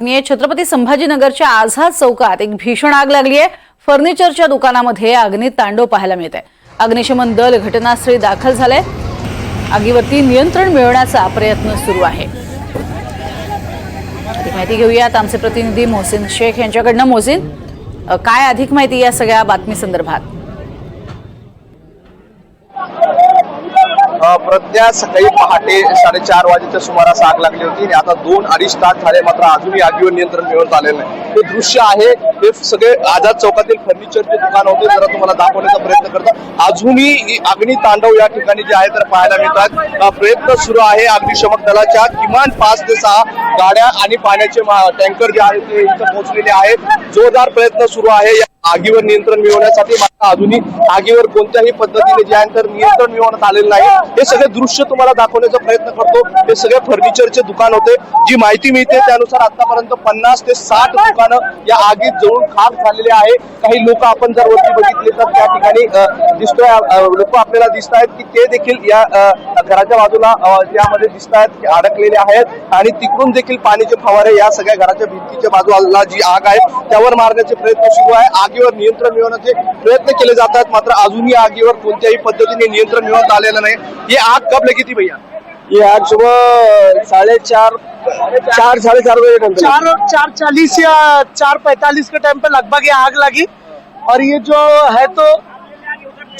छत्रपती संभाजीनगरच्या आझाद चौकात. एक भीषण आग लागली आहे. फर्निचरच्या दुकानामध्ये अग्नीत तांडव पाहायला मिळत आहे. अग्निशमन दल घटनास्थळी दाखल झालंय. आगीवरती नियंत्रण मिळवण्याचा प्रयत्न सुरू आहे. अधिक माहिती घेऊयात आमचे प्रतिनिधी मोहसिन शेख यांच्याकडनं. मोहसिन काय अधिक माहिती या सगळ्या बातमी संदर्भात? प्रज्ञा सकाळी पहाटे साडेचार वाजेच्या सुमारास आग लागली होती आणि आता दोन अडीच तास झाले मात्र अजूनही आगीवर नियंत्रण मिळवत आलेलं नाही. हे दृश्य आहे हे सगळे आझाद चौकातील फर्निचरचे दुकान होते जरा तुम्हाला दाखवण्याचा प्रयत्न करतात अजूनही अग्नि तांडव या ठिकाणी जे आहे तर पाहायला मिळतात. प्रयत्न सुरू आहे अग्निशमक दलाच्या. किमान पाच ते सहा गाड्या आणि पाण्याचे टँकर जे आहेत ते इथं पोहोचलेले आहेत. जोरदार प्रयत्न सुरू आहे. या आगीवर नियंत्रण मिळवण्यासाठी मात्र अजूनही आगीवर कोणत्याही पद्धतीने जे आहे तर नियंत्रण मिळवण्यात आलेलं नाही. हे सगळे दृश्य तुम्हाला दाखवण्याचा प्रयत्न करतो. हे सगळे फर्निचरचे दुकान होते. जी माहिती मिळते त्यानुसार आतापर्यंत पन्नास ते साठ दुकानं या आगीत जळून खाक झालेले आहे. काही लोक आपण जर वरती बघितले तर त्या ठिकाणी दिसतोय लोक आपल्याला दिसत आहेत की ते देखील या घराच्या बाजूला यामध्ये दिसत आहेत अडकलेले आहेत. आणि तिकडून देखील पाण्याचे फवारे या सगळ्या घराच्या भिंतीच्या बाजूला जी आग आहे त्यावर मारण्याचे प्रयत्न सुरू आहे. आगीवर नियंत्रण मिळवण्याचे प्रयत्न केले जातात. मात्र अजूनही आगीवर कोणत्याही पद्धतीने नियंत्रण मिळवता आलेलं नाही. ही आग कब लगी थी भैया? ये आज सुबह साढ़े चार चार साढ़े चार बजे चार चार चालीस या चार पैतालीस के टाइम पे लगभग ये आग लगी. और ये जो है तो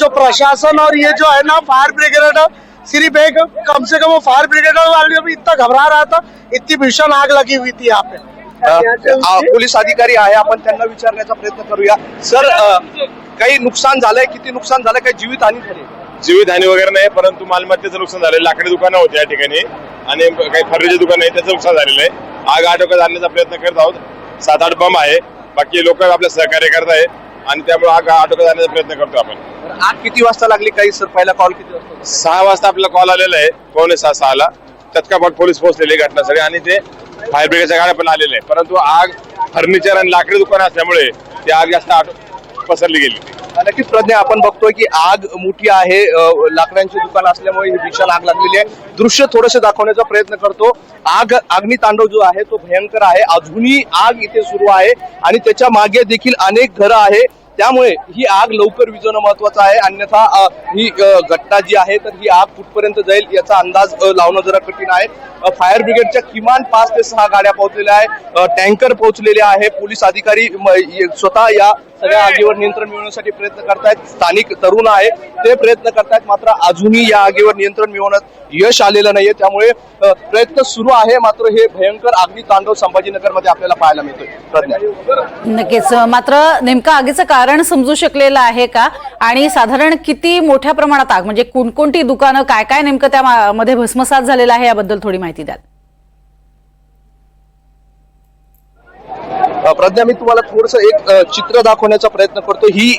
जो प्रशासन और ये जो है ना फायर ब्रिगेड सिर्फ़ एक कम से कम वो फायर ब्रिगेड वाले भी इतना घबरा रहा था। इतनी भीषण आग लगी हुई थी यहाँ पे। पोलीस अधिकारी आहे आपण त्यांना विचारण्याचा प्रयत्न करूया. सर काही नुकसान झालंय? किती नुकसान झालंय? काही जीवित हानी झाली जीवितहानी वगैरे नाही परंतु मालमत्तेचं नुकसान झालं लाकडी दुकानं होती या ठिकाणी. आणि काही फर्निचर दुकान आहे त्याचं नुकसान झालेलं आहे. आग आटोक्यात आणण्याचा प्रयत्न करत आहोत. सात आठ बंब आहे. बाकी लोक आपल्या सहकार्य करत आहेत आणि त्यामुळे आग आटोक्यात आणण्याचा प्रयत्न करतो आपण. आग किती वाजता लागली? काही सर पहिला कॉल किती वाजता? सहा वाजता आपल्याला कॉल आलेला आहे. पावणे सहा सहाला तत्काळ पोलीस पोहोचलेले घटनास्थळी. आणि ते फायर ब्रिगेडच्या गाड्या पण आलेल्या आहे परंतु आग फर्निचर आणि लाकडी दुकान असल्यामुळे ती आग जास्त पसरली गेली. नक्कीच प्रज्ञा आपण बघतोय की आग मोठी आहे लाकडांची दुकान असल्यामुळे ही भीषण आग लागलेली आहे. दृश्य थोडस दाखवण्याचा प्रयत्न करतो. आग अग्नी तांडव जो आहे तो भयंकर आहे. अजूनही आग इथे सुरू आहे आणि त्याच्यामागे देखील अनेक घरं आहे. त्यामुळे ही आग लवकर विझवणं महत्वाचं आहे. अन्यथा ही घटना जी आहे तर ही आग कुठपर्यंत जाईल याचा अंदाज लावणं जरा कठीण आहे. फायर ब्रिगेडच्या किमान पाच ते सहा गाड्या पोहोचलेल्या आहेत टँकर पोहोचलेले आहे. पोलीस अधिकारी स्वतः या सगळ्या आगीवर नियंत्रण मिळवण्यासाठी प्रयत्न करतायत. स्थानिक तरुण आहे. ते प्रयत्न करतायत. मात्र अजूनही या आगीवर नियंत्रण मिळवण्यात यश आलेलं नाहीये. त्यामुळे प्रयत्न सुरू आहे. मात्र हे भयंकर अग्नी तांडव संभाजीनगरमध्ये आपल्याला पाहायला मिळतोय. नक्कीच. मात्र नेमकं आगीचं कारण समजू शकलेलं आहे का? आणि साधारण किती मोठ्या प्रमाणात आग म्हणजे कोणकोणती दुकानं काय काय नेमकं त्या मा- मध्ये भस्मसात झालेलं आहे याबद्दल थोडी माहिती द्याल. प्रज्ञा मी तुम्हाला थोडस एक चित्र दाखवण्याचा प्रयत्न करतो. ही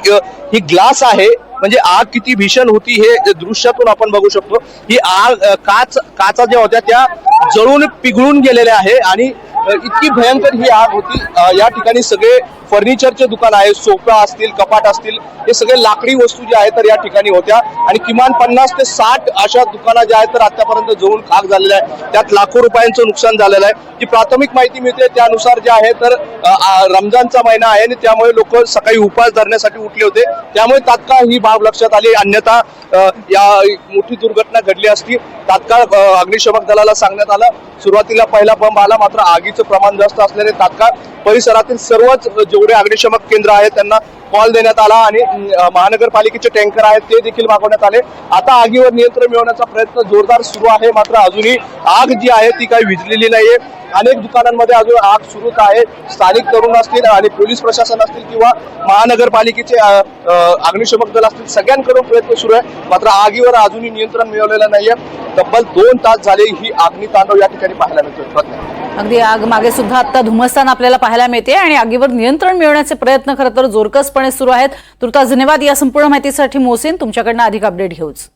ही ग्लास आहे म्हणजे आग किती भीषण होती हे दृश्यातून आपण बघू शकतो. ही आग काच काचा ज्या होत्या त्या जळून पिघळून गेलेल्या आहे आणि इतकी भयंकर ही आग होती. या ठिकाणी सगळे फर्निचरचे दुकान आहे सोफा असतील कपाट असतील हे सगळे लाकडी वस्तू ज्या आहेत तर या ठिकाणी होत्या. आणि किमान पन्नास ते साठ अशा दुकानं ज्या आहेत तर आतापर्यंत जळून खाक झालेला आहे त्यात लाखो रुपयांचं नुकसान झालेलं आहे. जी प्राथमिक माहिती मिळते त्यानुसार जे आहे तर रमजानचा महिना आहे आणि त्यामुळे लोक सकाळी उपास धरण्यासाठी उठले होते. त्यामुळे तात्काळ ही बाब लक्षात आली. अन्यथा या मोठी दुर्घटना घडली असती. तात्काळ अग्निशमक दलाला सांगण्यात आलं. सुरुवातीला पहिला बंब आला मात्र आगीचं प्रमाण जास्त असल्याने तात्काळ परिसरातील सर्वच जेवढे अग्निशमक केंद्र आहेत त्यांना कॉल देण्यात आला आणि महानगरपालिकेचे टँकर आहेत ते देखील मागवण्यात आले. आता आगीवर नियंत्रण मिळवण्याचा प्रयत्न जोरदार सुरू आहे मात्र अजूनही आग जी आहे ती काही विझलेली नाहीये. अनेक दुकानांमध्ये अजून आग सुरूच आहे. स्थानिक तरुण असतील आणि पोलीस प्रशासन असतील किंवा महानगरपालिकेचे अग्निशमक दल असतील सगळ्यांकडून प्रयत्न सुरू आहे. मात्र आगीवर अजूनही नियंत्रण मिळवलेलं नाहीये. तब्बल दोन तास झाले ही अग्नी तांडव या ठिकाणी पाहायला मिळतो अगदी आग मागे सुद्धा आता धुमस्तान आपल्याला पाहायला मिळते आणि आगीवर नियंत्रण मिळवण्याचे प्रयत्न खरं तर जोरकसपणे सुरू आहेत. तुर्तास धन्यवाद. या संपूर्ण माहितीसाठी मोसिन तुमच्याकडनं अधिक अपडेट घेऊच.